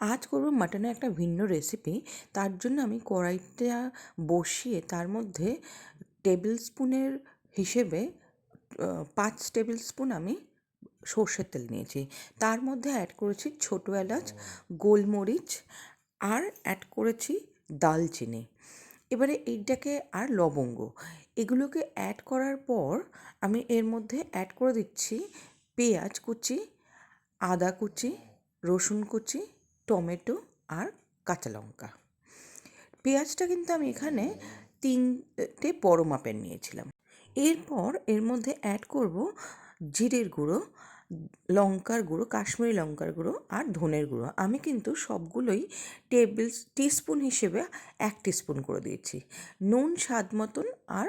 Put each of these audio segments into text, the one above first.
আজ করব মাটনের একটা ভিন্ন রেসিপি তার জন্য আমি কড়াইটা বসিয়ে তার মধ্যে টেবিল স্পুনের হিসেবে পাঁচ টেবিল স্পুন আমি সর্ষের তেল নিয়েছি। তার মধ্যে অ্যাড করেছি ছোটো এলাচ, গোলমরিচ আর অ্যাড করেছি দালচিনি। এবারে এইটাকে আর লবঙ্গ। এগুলোকে অ্যাড করার পর আমি এর মধ্যে অ্যাড করে দিচ্ছি পেঁয়াজ কুচি, আদা কুচি, রসুন কুচি টমেটো আর কাঁচা লঙ্কা। পেঁয়াজটা কিন্তু আমি এখানে তিনটে বড় মাপের নিয়েছিলাম। এরপর এর মধ্যে অ্যাড করব জিরের গুঁড়ো, লঙ্কার গুঁড়ো, কাশ্মীরি লঙ্কার গুঁড়ো আর ধনের গুঁড়ো। আমি কিন্তু সবগুলোই টেবিল টিস্পুন হিসেবে এক টিস্পুন করে দিয়েছি। নুন, স্বাদ মতন আর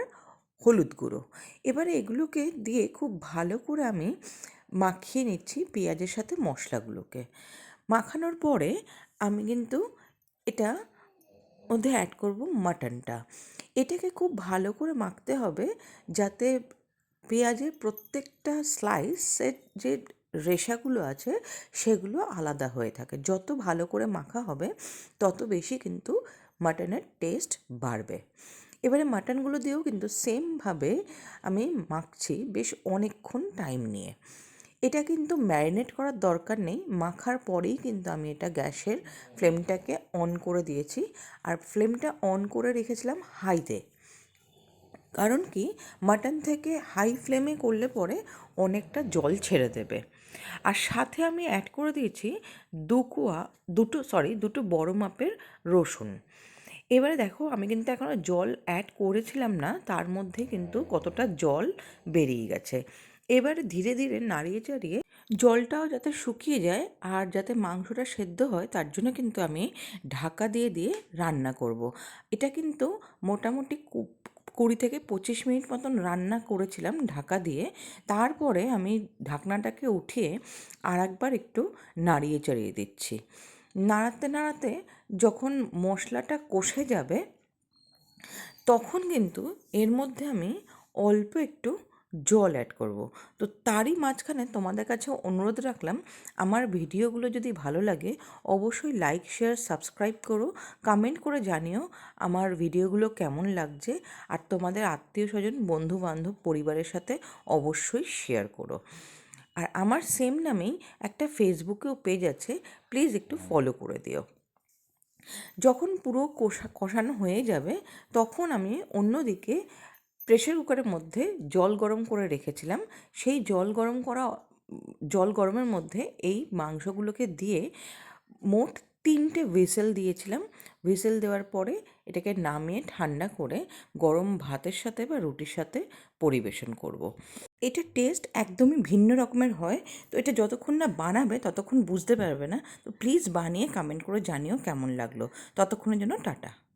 হলুদ গুঁড়ো। এবারে এগুলোকে দিয়ে খুব ভালো করে আমি মাখিয়ে নিচ্ছি পেঁয়াজের সাথে মশলাগুলোকে। মাখানোর পরে আমি কিন্তু এটা মধ্যে অ্যাড করব মাটনটা এটাকে খুব ভালো করে মাখতে হবে যাতে পেঁয়াজের প্রত্যেকটা স্লাইসের যে রেশাগুলো আছে সেগুলো আলাদা হয়ে থাকে। যত ভালো করে মাখা হবে তত বেশি কিন্তু মাটনের টেস্ট বাড়বে। এবারে মাটনগুলো দিয়েও কিন্তু সেমভাবে আমি মাখছি বেশ অনেকক্ষণ টাইম নিয়ে। এটা কিন্তু ম্যারিনেট করার দরকার নেই। মাখার পরেই কিন্তু আমি এটা গ্যাসের ফ্লেমটাকে অন করে দিয়েছি। আর ফ্লেমটা অন করে রেখেছিলাম হাইতে কারণ কি? মাটন থেকে হাই ফ্লেমে করলে পরে অনেকটা জল ছেড়ে দেবে। আর সাথে আমি অ্যাড করে দিয়েছি দু কুয়া, দুটো সরি দুটো বড় মাপের রসুন। এবারে দেখো, আমি কিন্তু এখনও জল অ্যাড করেছিলাম না, তার মধ্যে কিন্তু কতটা জল বেরিয়ে গেছে। এবারে ধীরে ধীরে নাড়িয়ে চাড়িয়ে জলটাও যাতে শুকিয়ে যায় আর যাতে মাংসটা সেদ্ধ হয়, তার জন্য কিন্তু আমি ঢাকা দিয়ে দিয়ে রান্না করব। এটা কিন্তু মোটামুটি কুড়ি থেকে পঁচিশ মিনিট মতন রান্না করেছিলাম ঢাকা দিয়ে তারপরে আমি ঢাকনাটাকে উঠিয়ে আর একবার একটু নাড়িয়ে চাড়িয়ে দিচ্ছি নাড়াতে নাড়াতে যখন মশলাটা কষে যাবে, তখন কিন্তু এর মধ্যে আমি অল্প একটু জল অ্যাড করব। তো তারই মাঝখানে তোমাদের কাছে অনুরোধ রাখলাম, আমার ভিডিওগুলো যদি ভালো লাগে, অবশ্যই লাইক, শেয়ার, সাবস্ক্রাইব করো, কমেন্ট করে জানিও আমার ভিডিওগুলো কেমন লাগছে, আর তোমাদের আত্মীয় স্বজন বন্ধু বান্ধব পরিবারের সাথে অবশ্যই শেয়ার করো। আর আমার সেম নামেই একটা ফেসবুকেও পেজ আছে, প্লিজ একটু ফলো করে দিও। যখন পুরো কষা, কষানো হয়ে যাবে, তখন আমি অন্যদিকে প্রেশার কুকারের মধ্যে জল গরম করে রেখেছিলাম। সেই জল গরম করা, জল গরমের মধ্যে এই মাংসগুলোকে দিয়ে মোট তিনটে হুইসেল দিয়েছিলাম। হুইসেল দেওয়ার পরে এটাকে নামিয়ে ঠান্ডা করে গরম ভাতের সাথে বা রুটির সাথে পরিবেশন করব। এটা টেস্ট একদমই ভিন্ন রকমের হয়। তো এটা যতক্ষণ না বানাবে ততক্ষণ বুঝতে পারবে না। তো প্লিজ বানিয়ে কমেন্ট করে জানিও কেমন লাগল। ততক্ষণের জন্য টাটা।